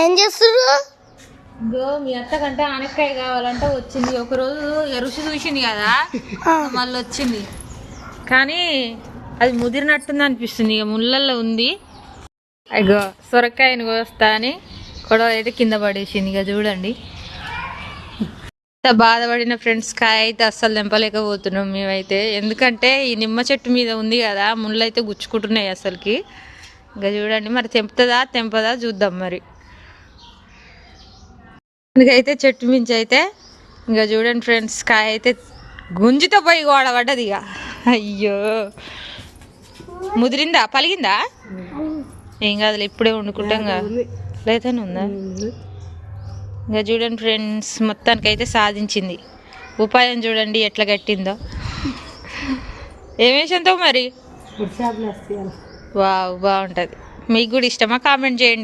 ఏం చేస్తున్నారు మీ అత్త కంటే ఆనక్కాయ కావాలంటే వచ్చింది. ఒకరోజు రుచి చూసింది కదా మళ్ళీ వచ్చింది. కానీ అది ముదిరినట్టుంది అనిపిస్తుంది. ఇక ముళ్ళల్లో ఉంది. అగో సొరకాయని కోస్తా అని గొడవ అయితే కింద పడేసింది. ఇక చూడండి. ఇంత బాధపడిన ఫ్రెండ్స్ కాయ అయితే అస్సలు తెంపలేకపోతున్నాం మేమైతే. ఎందుకంటే ఈ నిమ్మ చెట్టు మీద ఉంది కదా ముళ్ళు అయితే గుచ్చుకుంటున్నాయి అసలుకి ఇంకా చూడండి మరి తెంపుతుందా తెంపదా చూద్దాం మరి. అయితే చెట్టు మించి అయితే ఇంకా చూడండి ఫ్రెండ్స్ కాయ అయితే గుంజితో పోయి గోడ పడ్డది ఇక. అయ్యో. ముదిరిందా? పలిగిందా? ఏం కాదులే ఇప్పుడే వండుకుంటాం కదా. లేదని ఉందా? ఇంకా చూడండి ఫ్రెండ్స్ మొత్తానికి అయితే సాధించింది. ఉపాయం చూడండి ఎట్లా కట్టిందో. ఏమేషంతో మరి? వావ్ బాగుంటుంది. మీకు కూడా ఇష్టమా? కామెంట్ చేయండి.